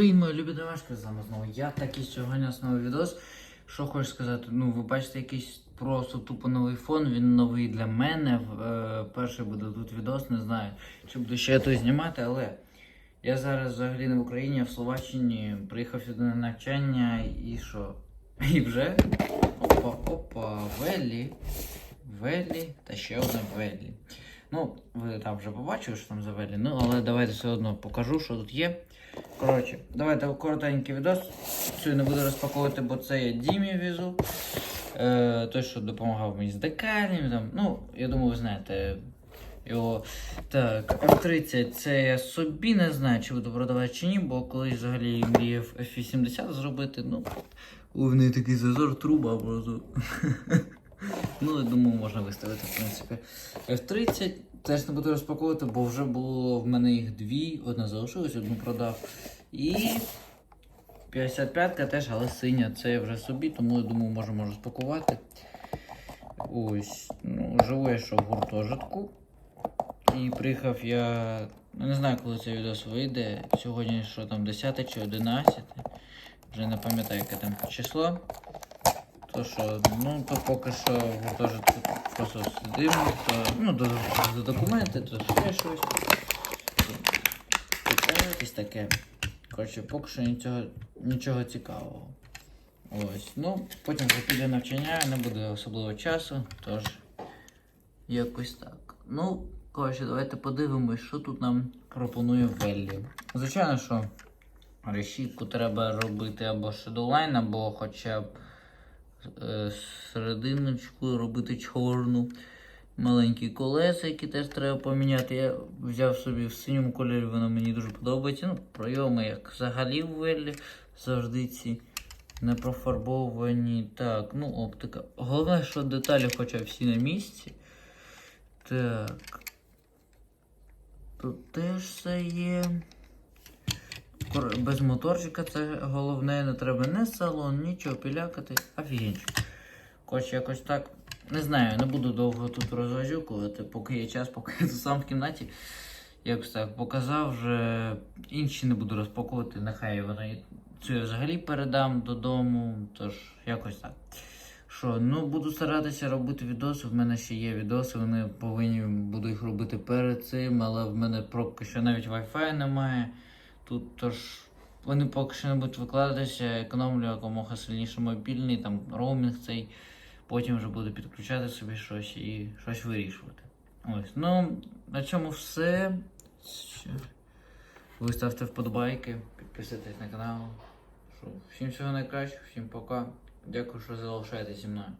Привіт, мої любі домашки, з вами знову. Я такий сьогодні новий відос. Що хочу сказати? Ну, ви бачите якийсь просто тупо новий фон, він новий для мене. Е, перший буде тут відос, не знаю, чи буду ще той знімати, але я зараз взагалі не в Україні, а в Словаччині приїхав сюди на навчання і що? І вже? Опа, опа, Веллі. Веллі та ще одне Веллі. Ну, ви там вже побачили, що там за Веллі, ну але давайте все одно покажу, що тут є. Коротше, давайте коротенький відос. Цю не буду розпаковувати, бо це я Дімі візу. Е, той, що допомагав мені з декалями. Там. Ну, я думаю, ви знаєте його. Так, F30 це я собі не знаю, чи буду продавати чи ні, бо колись взагалі мріяв F80 зробити. Ну, у неї такий зазор труба просто. Ну, я думаю, можна виставити, в принципі. F30 теж не буду розпаковувати, бо вже було в мене їх дві, одна залишилась, одну продав. І 55-ка теж, але синя, це я вже собі, тому я думаю, можемо розпакувати. Ось, ну, живу я що в гуртожитку. І приїхав я. Ну, не знаю, коли цей відео вийде. Сьогодні що там 10 чи 11. Вже не пам'ятаю, яке там число. То що, ну то поки що в гуртожитку просто сидимо, то ну, до, до документи, то ще щось. Якесь таке. Коротше, поки що нічого, нічого цікавого. Ось. Ну, потім вже піде навчання, не буде особливо часу, тож якось так. Ну, коротше, давайте подивимось, що тут нам пропонує Веллі. Звичайно, що решітку треба робити або Shadowline, або хоча б серединочку робити чорну. Маленькі колеса, які теж треба поміняти. Я взяв собі в синьому кольорі, воно мені дуже подобається. Ну, пройоми, як взагалі в Веллі, завжди ці не профарбовані. Так, ну, оптика. Головне, що деталі хоча всі на місці. Так. Тут теж все є. Без моторчика це головне, не треба не салон, нічого пілякати, офігенчик. Коротше, якось так. Не знаю, не буду довго тут розважюкувати, поки є час, поки я сам в кімнаті. Якось так показав вже. Інші не буду розпаковувати, нехай вони цю я взагалі передам додому. Тож, якось так. Що, ну буду старатися робити відоси. В мене ще є відоси, вони повинні буду їх робити перед цим, але в мене поки що навіть Wi-Fi немає. Тут тож вони поки що не будуть викладатися, економлю якомога сильніше мобільний, там роумінг цей. Потім вже буду підключати собі щось і щось вирішувати. Ось, ну, на цьому все. Ви ставте вподобайки, підписуйтесь на канал. Що, всім всього найкращого, всім пока. Дякую, що залишаєтесь зі мною.